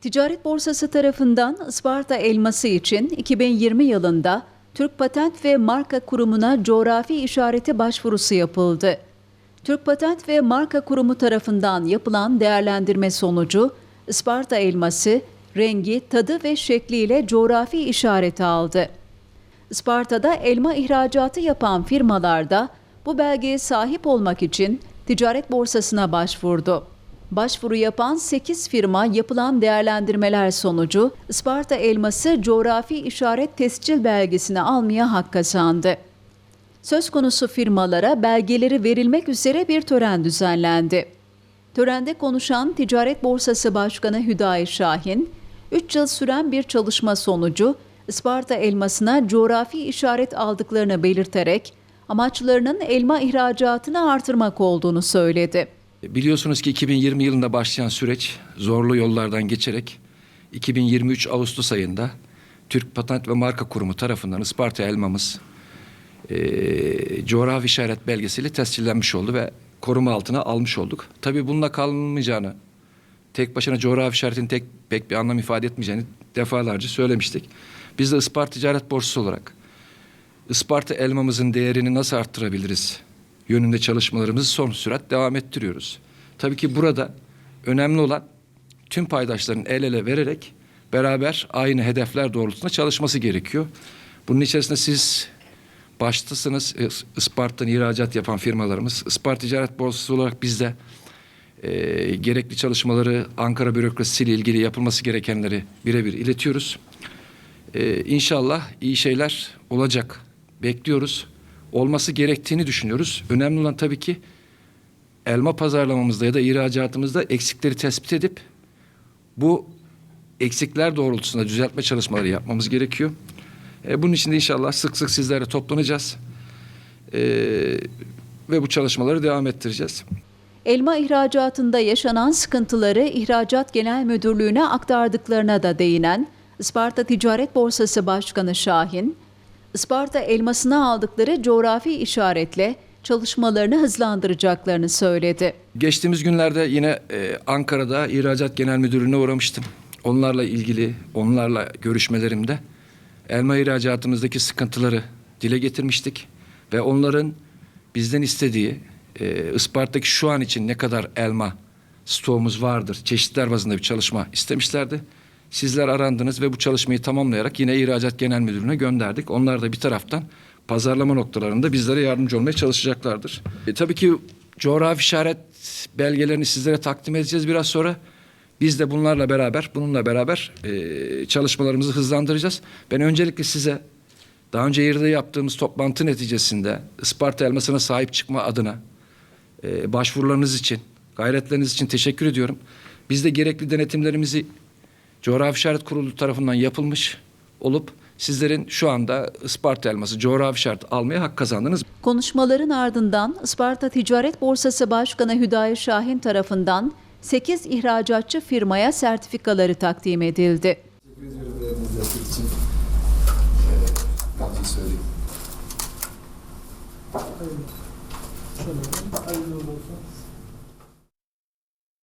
Ticaret Borsası tarafından Isparta elması için 2020 yılında Türk Patent ve Marka Kurumu'na coğrafi işareti başvurusu yapıldı. Türk Patent ve Marka Kurumu tarafından yapılan değerlendirme sonucu Isparta elması rengi, tadı ve şekliyle coğrafi işareti aldı. Isparta'da elma ihracatı yapan firmalarda bu belgeye sahip olmak için ticaret borsasına başvurdu. Başvuru yapan 8 firma yapılan değerlendirmeler sonucu Isparta elması coğrafi işaret tescil belgesini almaya hak kazandı. Söz konusu firmalara belgeleri verilmek üzere bir tören düzenlendi. Törende konuşan Ticaret Borsası Başkanı Hüdayi Şahin, 3 yıl süren bir çalışma sonucu Isparta elmasına coğrafi işaret aldıklarını belirterek amaçlarının elma ihracatını artırmak olduğunu söyledi. Biliyorsunuz ki 2020 yılında başlayan süreç zorlu yollardan geçerek 2023 Ağustos ayında Türk Patent ve Marka Kurumu tarafından Isparta elmamız eee coğrafi işaret belgesiyle tescillenmiş oldu ve koruma altına almış olduk. Tabii bununla kalmayacağını, tek başına coğrafi işaretin tek pek bir anlam ifade etmeyeceğini defalarca söylemiştik. Biz de Isparta Ticaret Borsası olarak Isparta elmamızın değerini nasıl arttırabiliriz yönünde çalışmalarımızı son sürat devam ettiriyoruz. Tabii ki burada önemli olan tüm paydaşların el ele vererek beraber aynı hedefler doğrultusunda çalışması gerekiyor. Bunun içerisinde siz baştasınız Is- Isparta'dan ihracat yapan firmalarımız. Isparta Ticaret Borsası olarak biz de e, gerekli çalışmaları Ankara bürokrasisiyle ilgili yapılması gerekenleri birebir iletiyoruz. Ee, inşallah iyi şeyler olacak. Bekliyoruz. Olması gerektiğini düşünüyoruz. Önemli olan tabii ki elma pazarlamamızda ya da ihracatımızda eksikleri tespit edip bu eksikler doğrultusunda düzeltme çalışmaları yapmamız gerekiyor. Ee, bunun için de inşallah sık sık sizlerle toplanacağız. Ee, ve bu çalışmaları devam ettireceğiz. Elma ihracatında yaşanan sıkıntıları İhracat Genel Müdürlüğü'ne aktardıklarına da değinen Isparta Ticaret Borsası Başkanı Şahin, Isparta elmasına aldıkları coğrafi işaretle çalışmalarını hızlandıracaklarını söyledi. Geçtiğimiz günlerde yine e, Ankara'da İhracat Genel Müdürlüğü'ne uğramıştım. Onlarla ilgili, onlarla görüşmelerimde elma ihracatımızdaki sıkıntıları dile getirmiştik. Ve onların bizden istediği e, Isparta'daki şu an için ne kadar elma stoğumuz vardır, çeşitler bazında bir çalışma istemişlerdi. Sizler arandınız ve bu çalışmayı tamamlayarak yine İhracat Genel Müdürlüğü'ne gönderdik. Onlar da bir taraftan pazarlama noktalarında bizlere yardımcı olmaya çalışacaklardır. E, tabii ki coğrafi işaret belgelerini sizlere takdim edeceğiz biraz sonra. Biz de bunlarla beraber, bununla beraber e, çalışmalarımızı hızlandıracağız. Ben öncelikle size daha önce yerde yaptığımız toplantı neticesinde Isparta elmasına sahip çıkma adına e, başvurularınız için, gayretleriniz için teşekkür ediyorum. Biz de gerekli denetimlerimizi Coğrafi İşaret Kurulu tarafından yapılmış olup sizlerin şu anda Isparta elması coğrafi işaret almaya hak kazandınız. Konuşmaların ardından Isparta Ticaret Borsası Başkanı Hüdayi Şahin tarafından 8 ihracatçı firmaya sertifikaları takdim edildi. Teşekkür ediyorum.